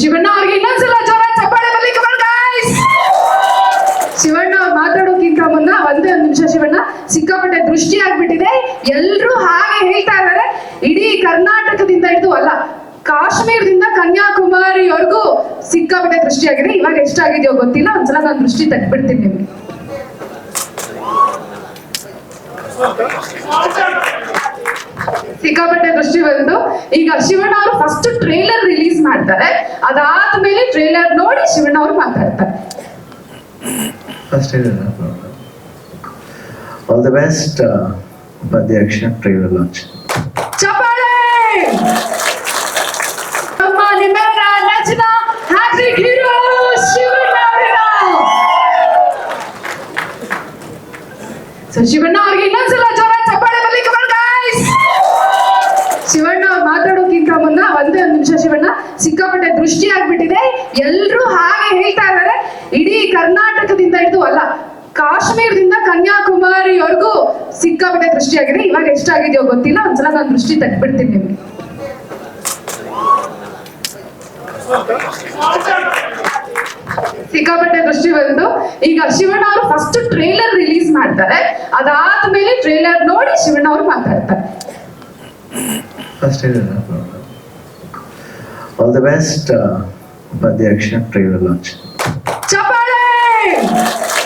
ಶಿವಣ್ಣ ಅವ್ರಿಗೆ ಇನ್ನೊಂದ್ಸಲ ಜೋರ ಚಪ್ಪಾಳೆ ಬರ್ಲಿ ಕಮಲ್ ಶಿವಣ್ಣ ಮಾತಾಡೋಕ್ಕಿಂತ ಮುನ್ನ ಒಂದೇ ಒಂದು ನಿಮಿಷ ಶಿವಣ್ಣ, ಸಿಕ್ಕಾಪಟ್ಟೆ ದೃಷ್ಟಿ ಆಗ್ಬಿಟ್ಟಿದೆ. ಎಲ್ರು ಹಾಗೆ ಹೇಳ್ತಾ ಇದಾರೆ ಇಡೀ ಕರ್ನಾಟಕದಿಂದ ಹಿಡಿದು, ಅಲ್ಲ, ಕಾಶ್ಮೀರದಿಂದ ಕನ್ಯಾಕುಮಾರಿವರೆಗೂ ಸಿಕ್ಕಾಪಟ್ಟೆ ದೃಷ್ಟಿ ಆಗಿದೆ. ಇವಾಗ ಎಷ್ಟಾಗಿದೆಯೋ ಗೊತ್ತಿಲ್ಲ. ಒಂದ್ಸಲ ನಾನು ದೃಷ್ಟಿ ತೆಗ್ದ್ಬಿಡ್ತೀನಿ ನಿಮ್ಗೆ. ಸಿಕ್ಕಾಪಟ್ಟೆ ದೃಷ್ಟಿ ಬಂದು, ಈಗ ಶಿವಣ್ಣ ಅವರು ಫಸ್ಟ್ ಅದಾದ್ಮೇಲೆ ಟ್ರೇಲರ್ ನೋಡಿ ಶಿವಣ್ಣ ಅವರು ಮಾತಾಡ್ತಾರೆ. First is all the best uh, for the action trailer launch. ಚಪ್ಪಾಳೆ! ನಮ್ಮ ನಿಮ್ಮೆಲ್ಲರ ನೆಚ್ಚಿನ ಹ್ಯಾಟ್ರಿಕ್ ಹೀರೋ ಶಿವಣ್ಣ ಅವರನ್ನ ಸೊ ಶಿವಣ್ಣ ಅವ್ರಿಗೆ ಇನ್ನೊಂದ್ಸಲ ಜೋರ ಚಪ್ಪಾಳೆ ಬರ್ಲಿ ಕಮಲ್ ಗೈಸ್ ಶಿವಣ್ಣ ಅವ್ರು ಮಾತಾಡೋಕ್ಕಿಂತ ಮುನ್ನ ಒಂದು ಸಿಕ್ಕಾಪಟ್ಟೆ ದೃಷ್ಟಿ ಆಗ್ಬಿಟ್ಟಿದೆ ಎಲ್ಲರೂ ಹಾಗೆ ಹೇಳ್ತಾ ಇದಾರೆ ಇಡೀ ಕರ್ನಾಟಕದಿಂದ ಹಿಡಿದು ಅಲ್ಲ, ಕಾಶ್ಮೀರದಿಂದ ಕನ್ಯಾಕುಮಾರಿವರೆಗೂ ಸಿಕ್ಕಾಪಟ್ಟೆ ದೃಷ್ಟಿ ಆಗಿದೆ ಇವಾಗ ಎಷ್ಟಾಗಿದೆಯೋ ಗೊತ್ತಿಲ್ಲ. ಒಂದ್ಸಲ ನಾನು ದೃಷ್ಟಿ ತಟ್ಬಿಡ್ತೀನಿ ನಿಮ್ಗೆ. ಸಿಕ್ಕಾಪಟ್ಟೆ ದೃಷ್ಟಿ ಬಂದು, ಈಗ ಶಿವಣ್ಣ ಅವರು ಫಸ್ಟ್ ಟ್ರೇಲರ್ ರಿಲೀಸ್ ಮಾಡ್ತಾರೆ. ಅದಾದ್ಮೇಲೆ ಟ್ರೇಲರ್ ನೋಡಿ ಶಿವಣ್ಣ ಅವರು ಮಾತಾಡ್ತಾರೆ. All the best uh, for the action trailer launch. Chapale!